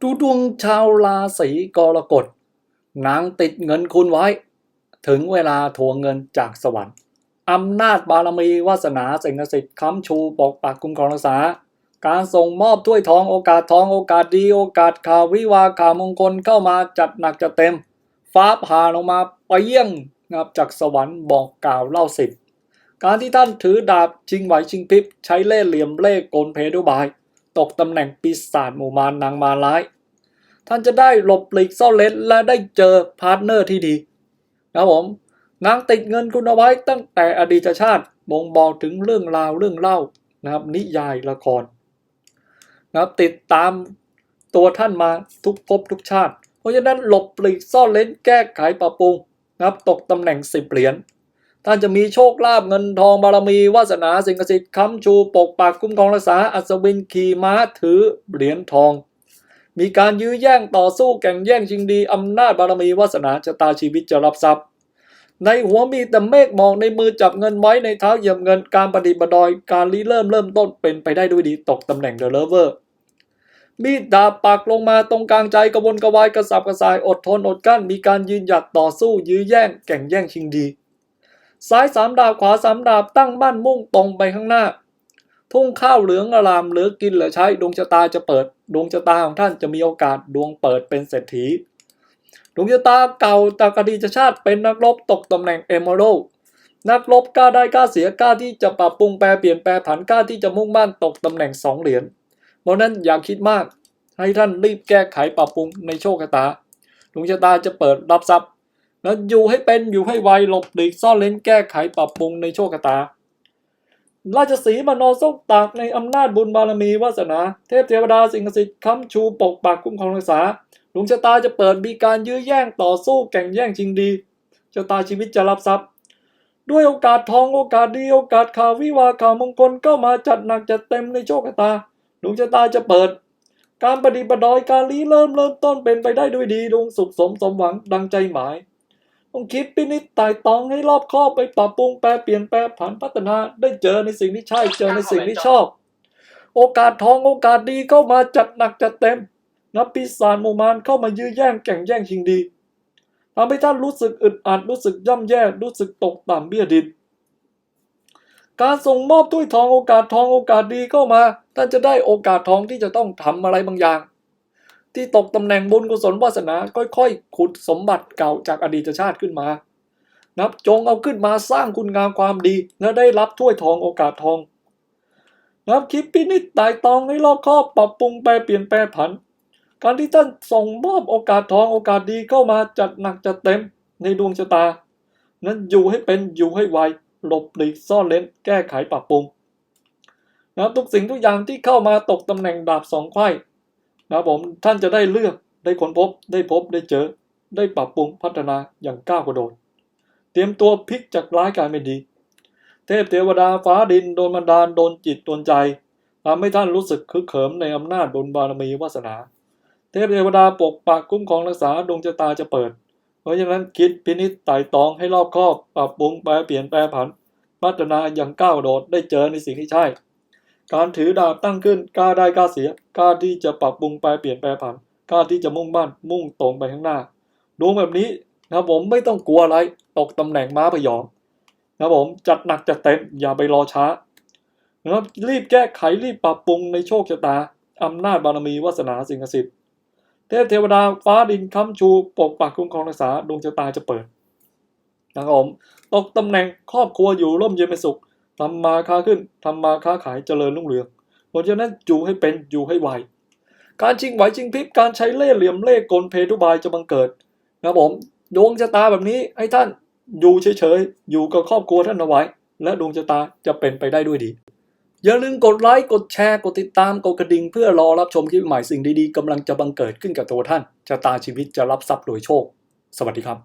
ดูดวงชาวราศีกรกฎ นางติดเงินคุณไว้ ถึงเวลาทวงเงินจากสวรรค์อำนาจบารมีวาสนาสิ่งศักดิ์สิทธิ์ค้ำชูปกปักคุ้มครองรักษา การส่งมอบถ้วยทองโอกาสทองโอกาสดีโอกาสข่าววิวาข่าวมงคลเข้ามาจัดหนักจัดเต็ม ฟ้าผ่าลงมาไปเยี่ยงนะครับจากสวรรค์บอกกล่าวเล่าสิบการที่ท่านถือดาบชิงไหวชิงพริบใช้เล่ห์เหลี่ยมเล่ห์กลเพดุบาย ตกตำแหน่งปีศาจหมู่มารนางมาร้าย ท่านจะได้หลบหลีกซ่อนเลนและได้เจอพาร์ทเนอร์ที่ดีนะครับผมนางติดเงินคุณเอาไว้ตั้งแต่อดีตชาติบ่งบอกถึงเรื่องราวเรื่องเล่านะครับ นิยายละครนะครับติดตามตัวท่านมาทุกภพทุกชาติ เพราะฉะนั้นหลบหลีกซ่อนเลนแก้ไขปรับปรุงนะครับ ตกตำแหน่งสิบเหรียญ ท่านจะมีโชคลาภเงินทองบารมีวาสนาสิ่งศักดิ์สิทธิ์ค้ำชูปกปักคุ้มครองรักษาอัศวินขี่ม้าถือเหรียญทอง มีการยื้อแย่งต่อสู้แข่งแย่งชิงดีอำนาจบารมีวาสนาชะตาชีวิตจะรับทรัพย์ ในหัวมีแต่เมฆมองในมือจับเงินไว้ในเท้าเหยียบเงินการปฏิบัติดอยการริเริ่มเริ่มต้นเป็นไปได้ด้วยดีตกตำแหน่งเดอะเลเวอร์มีดดาบปักลงมาตรงกลางใจกระวนกระวายกระสับกระส่ายอดทนอดกลั้น มีการยืนหยัดต่อสู้ยื้อแย่งแข่งแย่งชิงดี ซ้ายสามดาบขวาสามดาบตั้งมั่นมุ่งตรงไปข้างหน้า ทุ่งข้าวเหลืองอารามเหลือกินเหลือใช้ดวงชะตาจะเปิด ดวงชะตาของท่านจะมีโอกาสดวงเปิดเป็นเศรษฐีดวงชะตาเก่าตากดีจะชาติเป็นนักรบตกตำแหน่งเอมเมอรัลนักรบกล้าได้กล้าเสียกล้าที่จะปรับปรุงแปลเปลี่ยนแปลผันกล้าที่จะมุ่งมั่นตกตำแหน่งสองเหรียญเพราะนั้นอย่าคิดมาก ให้ท่านรีบแก้ไขปรับปรุงในโชคชะตาดวงชะตาจะเปิดรับทรัพย์ แล้วอยู่ให้เป็นอยู่ให้ไวหลบหลีกซ่อนเลนแก้ไขปรับปรุงในโชคชะตา ราชสีมานอนซกตากในอำนาจบุญบารมีวาสนา เทพเทวดาสิงห์สิทธิ์ค้ำชูปกปักคุ้มครองรักษาดวงชะตาจะเปิดมีการยื้อแย่งต่อสู้แข่งแย่งชิงดีชะตาชีวิตจะรับทรัพย์ ด้วยโอกาสทองโอกาสดีโอกาสข่าววิวาข่าวมงคลก็มาจัดหนักจัดเต็มในโชคชะตาดวงชะตาจะเปิด การปฏิบัติดอยการรีเริ่มเริ่มต้นเป็นไปได้ด้วยดีดวงสุขสมสมหวังดังใจหมาย ต้องคิดพินิจไต่ตองให้รอบคอบไปปรับปรุงแปลเปลี่ยนแปลผันพัฒนาได้เจอในสิ่งที่ใช่เจอในสิ่งที่ชอบ โอกาสทองโอกาสดีเข้ามาจัดหนักจัดเต็มนับปีศาจมูมารเข้ามายื้อแย่งแข่งแย่งชิงดีทำให้ท่านรู้สึกอึดอัดรู้สึกย่ำแย่รู้สึกตกต่ำเบี้ยดินการส่งมอบถ้วยทองโอกาสทองโอกาสดีเข้ามา ท่านจะได้โอกาสทองที่จะต้องทำอะไรบางอย่าง ที่ตกตำแหน่งบุญกุศลวาสนาค่อยๆ ขุดสมบัติเก่าจากอดีตชาติขึ้นมา นับจงเอาขึ้นมาสร้างคุณงามความดี และได้รับถ้วยทองโอกาสทอง นับคิดพินิจไต่ตองให้รอบคอบปรับปรุงแปลเปลี่ยนแปลผัน การที่ท่านส่งมอบโอกาสทองโอกาสดีเข้ามาจัดหนักจัดเต็มในดวงชะตา นั้นอยู่ให้เป็นอยู่ให้ไวหลบหลีกซ่อนเลนแก้ไขปรับปรุงนับทุกสิ่งทุกอย่างที่เข้ามาตกตำแหน่งดาบสองไขว้ นะครับผมท่านจะได้เลือกได้ค้นพบได้พบได้เจอ ได้ปรับปรุงพัฒนาอย่างก้าวกระโดด เตรียมตัวพลิกจากร้ายกลายเป็นดี เทพเทวดาฟ้าดินโดนบันดาลโดนจิตโดนใจทำให้ท่านรู้สึกคึกเขิมในอำนาจบุญบารมีวาสนา เทพเทวดาปกปักคุ้มครองรักษาดวงชะตาจะเปิด เพราะฉะนั้นคิดพินิจไต่ตองให้รอบคอบปรับปรุงแปลเปลี่ยนแปลผันพัฒนาอย่างก้าวกระโดดได้เจอในสิ่งที่ใช่ การถือดาบตั้งขึ้นกล้าได้กล้าเสียกล้าที่จะปรับปรุงแปเปลี่ยนแปลผันกล้าที่จะมุ่งมั่นมุ่งตรงไปข้างหน้าดวงแบบนี้นะครับผมไม่ต้องกลัวอะไรตกตำแหน่งม้าพยองนะครับผมจัดหนักจัดเต็มอย่าไปรอช้านะครับรีบแก้ไขรีบปรับปรุงในโชคชะตาอำนาจบารมีวาสนาสิ่งศักดิ์สิทธิ์เทพเทวดาฟ้าดินค้ำชูปกปักคุ้มครองรักษาดวงชะตาจะเปิดนะครับผมตกตำแหน่งครอบครัวอยู่ร่มเย็นเป็นสุข ทำมาค้าขึ้นทำมาค้าขายเจริญรุ่งเรืองเพราะฉะนั้นอยู่ให้เป็นอยู่ให้ไวการชิงไหวชิงพริบการใช้เล่ห์เหลี่ยมเล่ห์กลเพทุบายจะบังเกิดนะครับผมดวงชะตาแบบนี้ให้ท่านอยู่เฉยๆอยู่กับครอบครัวท่านเอาไว้ และดวงชะตาจะเป็นไปได้ด้วยดี อย่าลืมกดไลค์กดแชร์กดติดตามกดกระดิ่งเพื่อรอรับชมคลิปใหม่สิ่งดีๆกำลังจะบังเกิดขึ้นกับตัวท่านชะตาชีวิตจะรับทรัพย์โดยโชค สวัสดีครับ